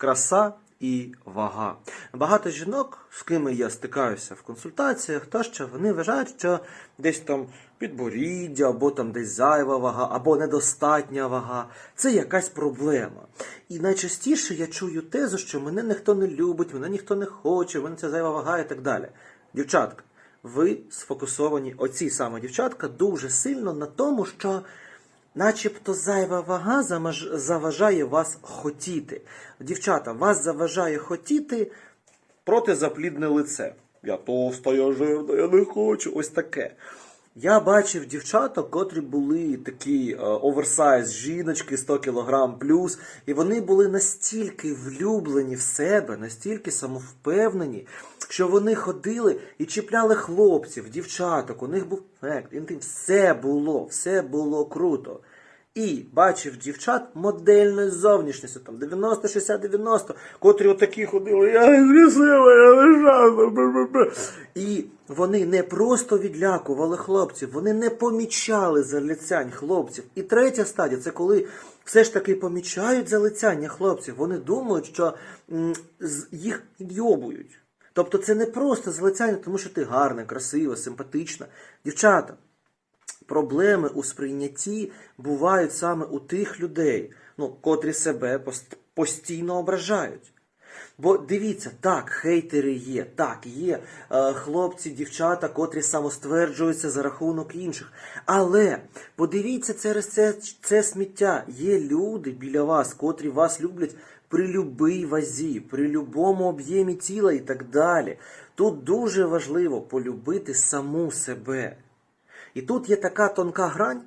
краса і вага. Багато жінок, з ким я стикаюся в консультаціях, тощо вони вважають, що десь там підборіддя, або там десь зайва вага, або недостатня вага. Це якась проблема. І найчастіше я чую тезу, що мене ніхто не любить, мене ніхто не хоче, мене це зайва вага і так далі. Дівчатка, ви сфокусовані, оці саме дівчатка, дуже сильно на тому, що начебто зайва вага заважає вас хотіти. Дівчата, вас заважає хотіти проти заплідне лице. Я товста, я жирна, я не хочу. Ось таке. Я бачив дівчаток, котрі були такі е, оверсайз жіночки 100 кг плюс, і вони були настільки влюблені в себе, настільки самовпевнені, що вони ходили і чіпляли хлопців, дівчаток. У них був ефект, інтим, все було, все було круто. І бачив дівчат модельної зовнішністю, там 90, 60, 90, котрі отакі ходили, я красива, я бе-бе-бе». І вони не просто відлякували хлопців, вони не помічали залицянь хлопців. І третя стадія це коли все ж таки помічають залицяння хлопців. Вони думають, що їх підйобують. Тобто це не просто залицяння, тому що ти гарна, красива, симпатична. Дівчата, проблеми у сприйнятті бувають саме у тих людей, ну, котрі себе пост- постійно ображають. Бо дивіться, так, хейтери є, так, є е, хлопці, дівчата, котрі самостверджуються за рахунок інших. Але подивіться через це, це сміття. Є люди біля вас, котрі вас люблять при любій вазі, при любому об'ємі тіла і так далі. Тут дуже важливо полюбити саму себе. І тут є така тонка грань,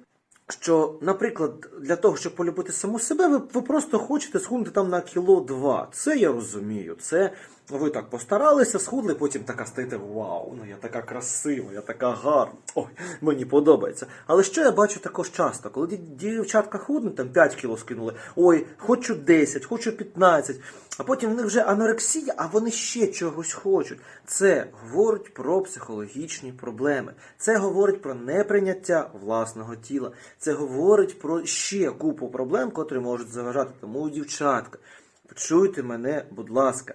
що, наприклад, для того, щоб полюбити саму себе, ви, ви просто хочете схуднути там на кіло два. Це я розумію. Це ви так постаралися, схудли, потім така стаєте вау, ну я така красива, я така гарна. Ой, мені подобається. Але що я бачу також часто, коли ді- дівчатка худнуть, там 5 кіло скинули, ой, хочу 10, хочу 15, а потім в них вже анорексія, а вони ще чогось хочуть. Це говорить про психологічні проблеми. Це говорить про неприйняття власного тіла. Це говорить про ще купу проблем, котрі можуть заважати. Тому, дівчатка, почуйте мене, будь ласка.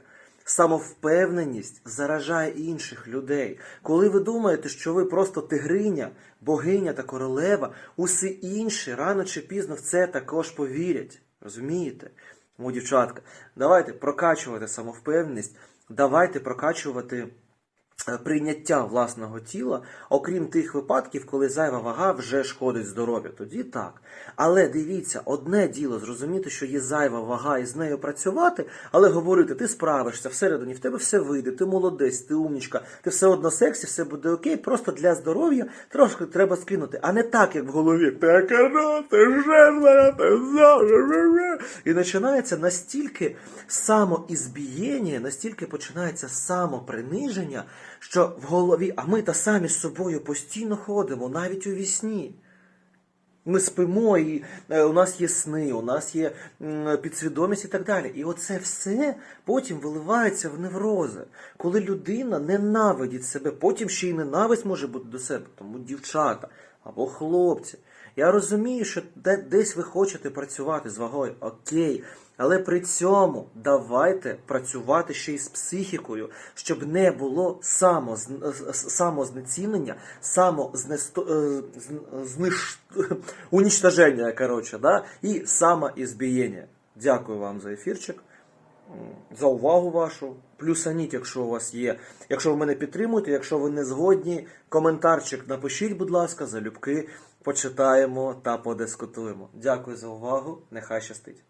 Самовпевненість заражає інших людей. Коли ви думаєте, що ви просто тигриня, богиня та королева, усі інші рано чи пізно в це також повірять. Розумієте? Тому, дівчатка, давайте прокачувати самовпевненість, давайте прокачувати прийняття власного тіла, окрім тих випадків, коли зайва вага вже шкодить здоров'ю. Тоді так. Але дивіться, одне діло зрозуміти, що є зайва вага і з нею працювати, але говорити, ти справишся всередині, в тебе все вийде, ти молодець, ти умнічка, ти все одно сексі, все буде окей, просто для здоров'я трошки треба скинути, а не так, як в голові. Ти кара, ти жирна, ти зажа. І починається настільки самоізбієння, настільки починається самоприниження, що в голові, а ми та самі з собою постійно ходимо, навіть у вісні. Ми спимо, і е, у нас є сни, у нас є підсвідомість і так далі. І оце все потім виливається в неврози, коли людина ненавидить себе, потім ще й ненависть може бути до себе. Тому дівчата або хлопці. Я розумію, що де, десь ви хочете працювати з вагою, окей. Але при цьому давайте працювати ще й з психікою, щоб не було самоз, самознецінення, самознесто, е, зниш, унічтоження, да? і самоізбієння. Дякую вам за ефірчик, за увагу вашу. Плюсаніть, якщо у вас є. Якщо ви мене підтримуєте, якщо ви не згодні, коментарчик напишіть, будь ласка, залюбки почитаємо та подискутуємо. Дякую за увагу. Нехай щастить.